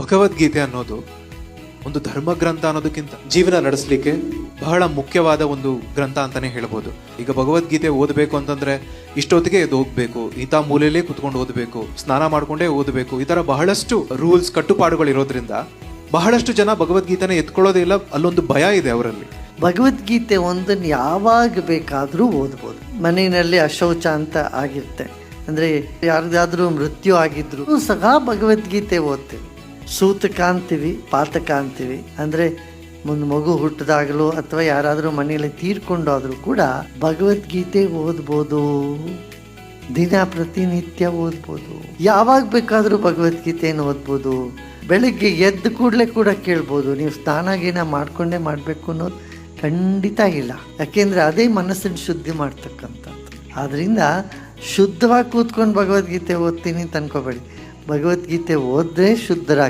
ಭಗವದ್ಗೀತೆ ಅನ್ನೋದು ಒಂದು ಧರ್ಮ ಗ್ರಂಥ ಅನ್ನೋದಕ್ಕಿಂತ ಜೀವನ ನಡೆಸಲಿಕ್ಕೆ ಬಹಳ ಮುಖ್ಯವಾದ ಒಂದು ಗ್ರಂಥ ಅಂತಾನೆ ಹೇಳ್ಬೋದು. ಈಗ ಭಗವದ್ಗೀತೆ ಓದಬೇಕು ಅಂತಂದ್ರೆ ಇಷ್ಟೊತ್ತಿಗೆ ಇದು ಹೋಗ್ಬೇಕು ಇಂಥ ಮೂಲೆಯಲ್ಲೇ ಕುತ್ಕೊಂಡು ಓದಬೇಕು, ಸ್ನಾನ ಮಾಡಿಕೊಂಡೇ ಓದಬೇಕು, ಈ ಥರ ಬಹಳಷ್ಟು ರೂಲ್ಸ್ ಕಟ್ಟುಪಾಡುಗಳು ಇರೋದ್ರಿಂದ ಬಹಳಷ್ಟು ಜನ ಭಗವದ್ಗೀತೆನ ಎತ್ಕೊಳ್ಳೋದೇ ಇಲ್ಲ, ಅಲ್ಲೊಂದು ಭಯ ಇದೆ ಅವರಲ್ಲಿ. ಭಗವದ್ಗೀತೆ ಒಂದನ್ನು ಯಾವಾಗ ಬೇಕಾದರೂ ಓದ್ಬೋದು. ಮನೆಯಲ್ಲಿ ಅಶೌಚ ಅಂತ ಆಗಿರುತ್ತೆ. ಅಂದರೆ ಯಾರ್ದಾದ್ರೂ ಮೃತ್ಯು ಆಗಿದ್ರು ಸಹ ಭಗವದ್ಗೀತೆ ಓದ್ತೀವಿ. ಸೂತಕ ಅಂತೀವಿ ಪಾತಕ ಅಂತೀವಿ ಅಂದರೆ ಒಂದು ಮಗು ಹುಟ್ಟಿದಾಗಲೂ ಅಥವಾ ಯಾರಾದರೂ ಮನೆಯಲ್ಲಿ ತೀರ್ಕೊಂಡಾದರೂ ಕೂಡ ಭಗವದ್ಗೀತೆ ಓದ್ಬೋದು. ದಿನ ಪ್ರತಿನಿತ್ಯ ಓದ್ಬೋದು. ಯಾವಾಗ ಬೇಕಾದರೂ ಭಗವದ್ಗೀತೆಯನ್ನು ಓದ್ಬೋದು. ಬೆಳಗ್ಗೆ ಎದ್ದ ಕೂಡಲೇ ಕೂಡ ಕೇಳ್ಬೋದು, ನೀವು ಸ್ನಾನ ಗೀನ ಮಾಡ್ಕೊಂಡೇ ಮಾಡಬೇಕು ಅನ್ನೋದು ಖಂಡಿತ ಇಲ್ಲ. ಯಾಕೆಂದರೆ ಅದೇ ಮನಸ್ಸನ್ನು ಶುದ್ಧಿ ಮಾಡ್ತಕ್ಕಂಥದ್ದು. ಆದ್ದರಿಂದ ಶುದ್ಧವಾಗಿ ಕೂತ್ಕೊಂಡು ಭಗವದ್ಗೀತೆ ಓದ್ತೀನಿ ಅಂತ ಅನ್ಕೋಬೇಡಿ. ಭಗವದ್ಗೀತೆ ಓದ್ರೆ ಶುದ್ಧರಾಗ್ತೀವಿ